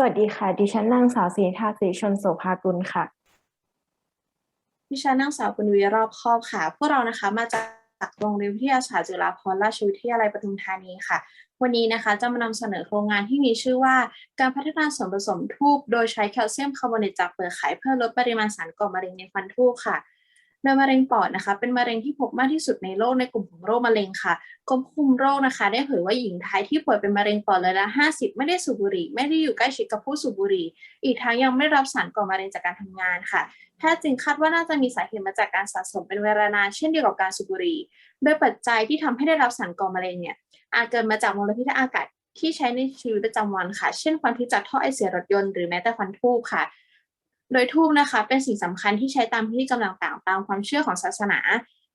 สวัสดีค่ะ ดิฉันนางสาวศรีธาศรีชนโสภากุลค่ะ ดิฉันนางสาวกุลวีรอบครอบค่ะ พวกเรานะคะมาจากโรงเรียนวิทยาศาสตร์จุฬาภรณราชวิทยาลัยปทุมธานีค่ะ วันนี้นะคะจะมานำเสนอโครงงานที่มีชื่อว่าการพัฒนาส่วนผสมทูบโดยใช้แคลเซียมคาร์บอเนตจากเปลือกไข่เพื่อลดปริมาณสารก่อมะเร็งในฟันทูบค่ะ โดยมะเร็งปอดนะคะ เป็นมะเร็งที่พบมากที่สุดในโลกในกลุ่มของโรคมะเร็งค่ะกรมควบคุมโรคนะคะ ได้เผยว่าหญิงไทยที่ป่วยเป็นมะเร็งปอดเลยละ 50 ไม่ได้สูบบุหรี่ ไม่ได้อยู่ใกล้ชิดกับผู้สูบบุหรี่ อีกทั้งยังไม่รับสารก่อมะเร็งจากการทำงานค่ะแพทย์จึงคาดว่าน่าจะมีสาเหตุมาจากการสะสมเป็นเวลานานเช่นเดียวกับการสูบบุหรี่ โดยปัจจัยที่ทำให้ได้รับสารก่อมะเร็งเนี่ยอาจเกิดมาจากมลพิษทางอากาศที่ใช้ในชีวิตประจำวันค่ะ เช่นควันพิษจากท่อไอเสียรถยนต์หรือแม้แต่ควันทูบค่ะ โดยทูบนะคะเป็นสิ่งสำคัญที่ใช้ตามพิธีกรรมต่างๆ ตามความเชื่อของศาสนา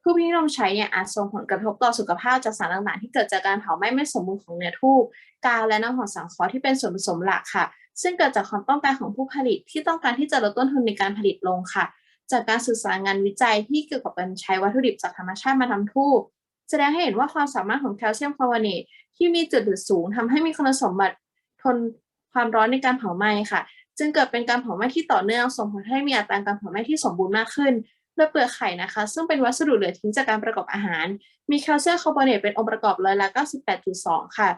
ทูบที่นิยมใช้เนี่ยอาจส่งผลกระทบต่อสุขภาพจากสารต่างๆ ที่เกิดจากการเผาไหม้ไม่สมบูรณ์ของเนื้อทูบกาวและน้ำหอมสังเคราะห์ที่เป็นส่วนผสมหลักค่ะ ซึ่งเกิดจากความต้องการของผู้ผลิตที่ต้องการที่จะลดต้นทุนในการผลิตลงค่ะ จากการศึกษางานวิจัยที่เกี่ยวกับการใช้วัตถุดิบจากธรรมชาติมาทำทูบแสดงให้เห็นว่าความสามารถของแคลเซียมคาร์บอเนตที่มีจุดดูดสูงทำให้มีคุณสมบัติทนความร้อนในการเผาไหม้ค่ะ จึงเกิดเป็นการเผาไหม้ที่ต่อเนื่องส่งผลให้มีอัตราการเผาไหม้ที่สมบูรณ์มากขึ้นโดยเปลือกไข่นะคะ ซึ่งเป็นวัสดุเหลือทิ้งจากการประกอบอาหาร มีแคลเซียมคาร์บอเนตเป็นองค์ประกอบร้อยละ98.2 ค่ะ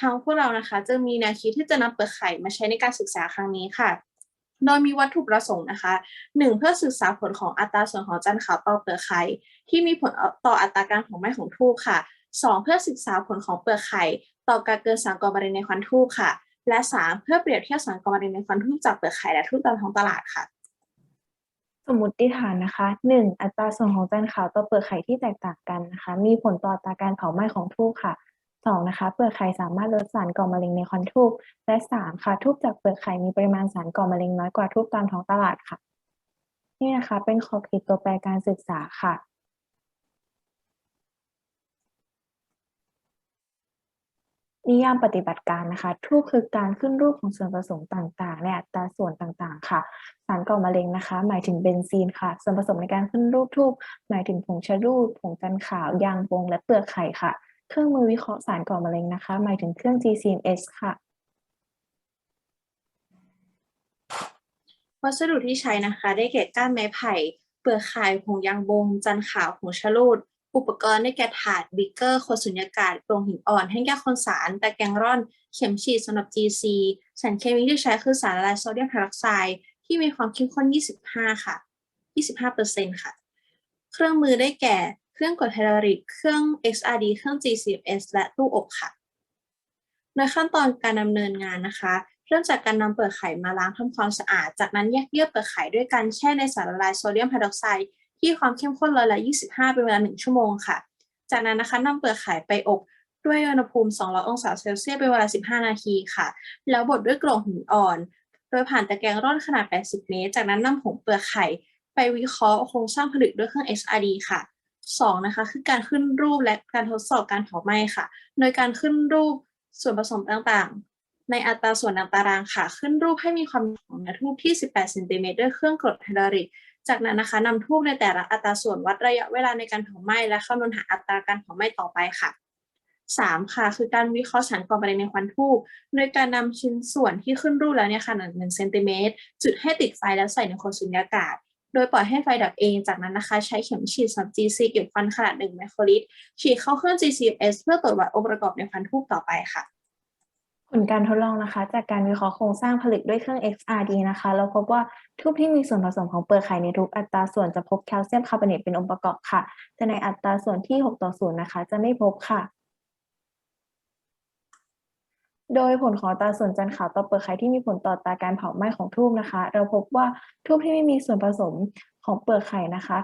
ทางพวกเรานะคะจะมีแนวคิดที่จะนำเปลือกไข่มาใช้ในการศึกษาครั้งนี้ค่ะ โดยมีวัตถุประสงค์นะคะ 1. เพื่อศึกษาผลของอัตราส่วนของจันทร์ขาวต่อเปลือกไข่ที่มีผลต่ออัตราการเผาไหม้ของทูบค่ะ 2. เพื่อศึกษาผลของเปลือกไข่ต่อการเกิดสารก่อมะเร็งในควันทูบค่ะ และ 3. เพื่อเปรียบเทียบสารก่อมะเร็งในควันทูบจากเปลือกไข่และทูบตามท้องตลาดค่ะ สมมติฐานนะคะหนึ่งอัตราส่วนของจันขาวต่อเปลือกไข่ที่แตกต่างกันนะคะ มีผลต่ออัตราการเผาไหม้ของทูบค่ะสองนะคะ เปลือกไข่สามารถลดสารก่อมะเร็งในควันทูบและสามค่ะทูบจากเปลือกไข่มีปริมาณสารก่อมะเร็งน้อยกว่าทูบตามท้องตลาดค่ะ นี่นะคะ เป็นขอบเขตตัวแปรการศึกษาค่ะ นิยามปฏิบัติการนะคะทูบคือการขึ้นรูปของส่วนผสมต่างๆในอัตราส่วนต่างๆ ค่ะ สารก่อมะเร็งนะคะ หมายถึงเบนซีนค่ะ ส่วนผสมในการขึ้นรูปทูบหมายถึงผงชะลูดผงจันขาวยางวงและเปลือกไข่ค่ะ เครื่องมือวิเคราะห์สารก่อมะเร็งนะคะ หมายถึงเครื่อง GCMS ค่ะ วัสดุที่ใช้นะคะ ได้แก่ก้านไม้ไผ่ เปลือกไข่ผงยางบงจันขาวผงชะลูด อุปกรณ์ได้แก่ถาดบิ๊กเกอร์ขวดสุญญากาศโปร่งหินอ่อนแห้งแก้คนสารตะแกรงร่อน เข็มฉีดสำหรับ GC สารเคมีที่ใช้คือสารละลายโซเดียมไฮดรอกไซด์ที่มีความเข้มข้น 25 ค่ะ 25%ค่ะ เครื่องมือได้แก่เครื่องกดไฮดรอลิก เครื่อง XRD เครื่อง gcs และตู้อบค่ะ ในขั้นตอนการดำเนินงานนะคะเริ่มจากการนำเปลือกไข่มาล้างทำความสะอาด จากนั้นแยกเยื่อเปลือกไข่ด้วยการแช่ในสารละลายโซเดียมไฮดรอกไซด์ ที่ความเข้มข้นร้อยละ25 เป็นเวลา 1 ชั่วโมงค่ะ จากนั้นนะคะนำเปลือกไข่ไปอบด้วยอุณหภูมิ 200 องศาเซลเซียสเป็นเวลา 15 นาทีค่ะ แล้วบดด้วยกล่องหินอ่อน โดยผ่านตะแกรงร่อนขนาด 80 เมตร จากนั้นนำผงเปลือกไข่ ไปวิเคราะห์โครงสร้างผลึกด้วยเครื่อง XRD ค่ะ 2 นะคะ คือการขึ้นรูปและการทดสอบการเผาไหม้ค่ะ โดยการขึ้นรูปส่วนผสมต่างๆ ในอัตราส่วนตามตารางค่ะ ขึ้นรูปให้มีความหนาทูบที่ 18 เซนติเมตรด้วยเครื่องกรดไฮดรอลิก จากนั้นนะคะนำทูบในแต่ละอัตราส่วนวัดระยะเวลาในการเผาไหม้และคำนวณหาอัตราการเผาไหม้ต่อไปค่ะ 3 ค่ะ คือการวิเคราะห์สารก่อมะเร็งในควันทูบโดยการนำชิ้นส่วนที่ขึ้นรูปแล้วเนี่ยขนาด1เซนติเมตรจุดให้ติดไฟแล้วใส่ในขวดสุญญากาศ โดยปล่อยให้ไฟดับเองจากนั้นนะคะ ใช้เข็มฉีดสำหรับ GC เก็บควันขนาด1ไมโครลิตรฉีดเข้าเครื่อง GCS เพื่อตรวจวัดองค์ประกอบในควันทูบต่อไปค่ะ ผลการทดลองนะคะ จากการวิเคราะห์โครงสร้างผลึกด้วยเครื่อง XRD นะคะ เราพบว่าทูบที่มีส่วนผสมของเปลือกไข่ในทุกอัตราส่วนจะพบแคลเซียมคาร์บอเนตเป็นองค์ประกอบค่ะ แต่ในอัตราส่วนที่ 6 ต่อ 0 นะคะ จะไม่พบค่ะ โดยผลของอัตราส่วนจันทร์ขาวต่อเปลือกไข่ที่มีผลต่อตาการเผาไหม้ของทูบนะคะ เราพบว่าทูบที่ไม่มีส่วนผสมของเปลือกไข่นะคะ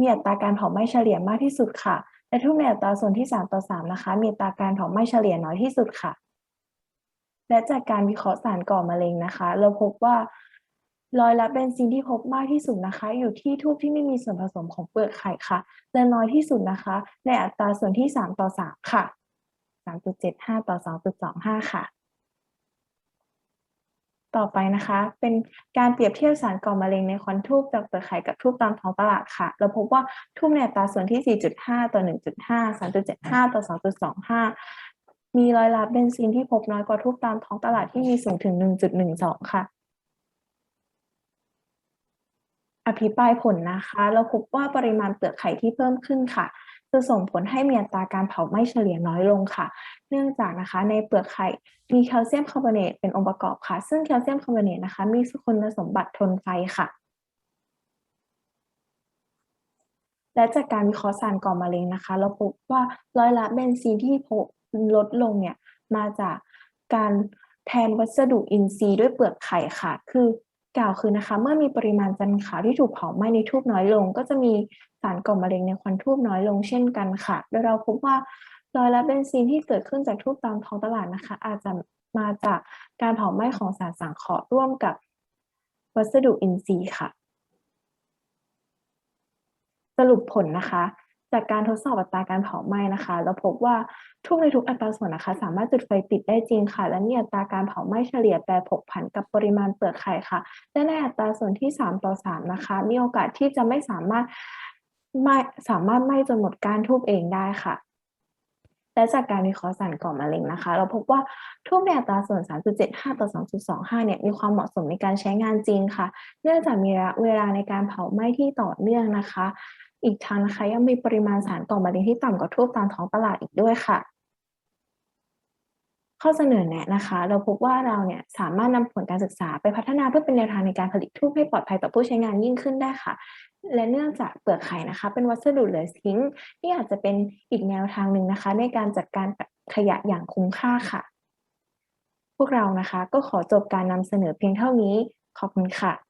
มีอัตราการเผาไหม้เฉลี่ยมากที่สุดค่ะ และทูบในอัตราส่วนที่ 3 ต่อ 3 นะคะ มีอัตราการเผาไหม้เฉลี่ยน้อยที่สุดค่ะ และจากการวิเคราะห์สารก่อมะเร็งนะคะ เราพบว่ารอยละเบนซินที่พบมากที่สุดนะคะ อยู่ที่ทูบที่ไม่มีส่วนผสมของเปลือกไข่ค่ะ และน้อยที่สุดนะคะ ในอัตราส่วนที่ 3 ต่อ 3 ค่ะ 3.75 ต่อ 2.25 ค่ะ ต่อไปนะคะ เป็นการเปรียบเทียบสารก่อมะเร็งในควันทูบจากเปลือกไข่กับทูบตามท้องตลาดค่ะ เราพบว่าทูบในอัตราส่วนที่ 4.5 ต่อ 1.5 3.75 ต่อ 2.25 มีรอยละเบนซินที่พบน้อยกว่าทูบตามท้องตลาดที่มีสูงถึง 1.12 ค่ะ อภิปรายผลนะคะ เราพบว่าปริมาณเปลือกไข่ที่เพิ่มขึ้นค่ะจะส่งผลให้มีอัตราการเผาไหม้เฉลี่ยน้อยลงค่ะ เนื่องจากนะคะในเปลือกไข่มีแคลเซียมคาร์บอเนตเป็นองค์ประกอบค่ะ ซึ่งแคลเซียมคาร์บอเนตนะคะ มีคุณสมบัติทนไฟค่ะและจากการวิเคราะห์สารก่อมะเร็งนะคะ เราพบว่ารอยละเบนซีนที่พบ ลดลงเนี่ยมาจากการแทนวัสดุอินทรีย์ด้วยเปลือกไข่ค่ะ คือกล่าวคือนะคะ เมื่อมีปริมาณจันขาวที่ถูกเผาไหม้ในทูบน้อยลง ก็จะมีสารก่อมะเร็งในควันทูบน้อยลงเช่นกันค่ะ โดยเราพบว่ารอยละเบนซีนที่เกิดขึ้นจากทูบตามท้องตลาดนะคะ อาจจะมาจากการเผาไหม้ของสารสังเคราะห์ร่วมกับวัสดุอินทรีย์ค่ะ สรุปผลนะคะ จากการทดสอบอัตราการเผาไหม้นะคะ เราพบว่าทุกในทุกอัตราส่วนนะคะ สามารถจุดไฟติดได้จริงค่ะ และมีอัตราการเผาไหม้เฉลี่ยแปรผกผันกับปริมาณเปลือกไข่ค่ะและในอัตราส่วนที่ 3 ต่อ 3 นะคะ มีโอกาสที่จะไม่สามารถไม่สามารถไหม้จนหมดกานทูบเองได้ค่ะและจากการวิเคราะห์สารก่อมะเร็งนะคะ เราพบว่าทูบในอัตราส่วน 3.75 ต่อ 2.25 เนี่ยมีความเหมาะสมในการใช้งานจริงค่ะ เนื่องจากมีระยะเวลาในการเผาไหม้ที่ต่อเนื่องนะคะ อีกทั้งนะคะยังมีปริมาณสารก่อมะเร็งที่ต่ำกว่าทูบตามท้องตลาดอีกด้วยค่ะ ข้อเสนอแนะนะคะ เราพบว่าเราเนี่ยสามารถนำผลการศึกษาไปพัฒนาเพื่อเป็นแนวทางในการผลิตทูบให้ปลอดภัยต่อผู้ใช้งานยิ่งขึ้นได้ค่ะ และเนื่องจากเปลือกไข่นะคะ เป็นวัสดุเหลือทิ้งที่อาจจะเป็นอีกแนวทางหนึ่งนะคะ ในการจัดการขยะอย่างคุ้มค่าค่ะ พวกเรานะคะก็ขอจบการนำเสนอเพียงเท่านี้ ขอบคุณค่ะ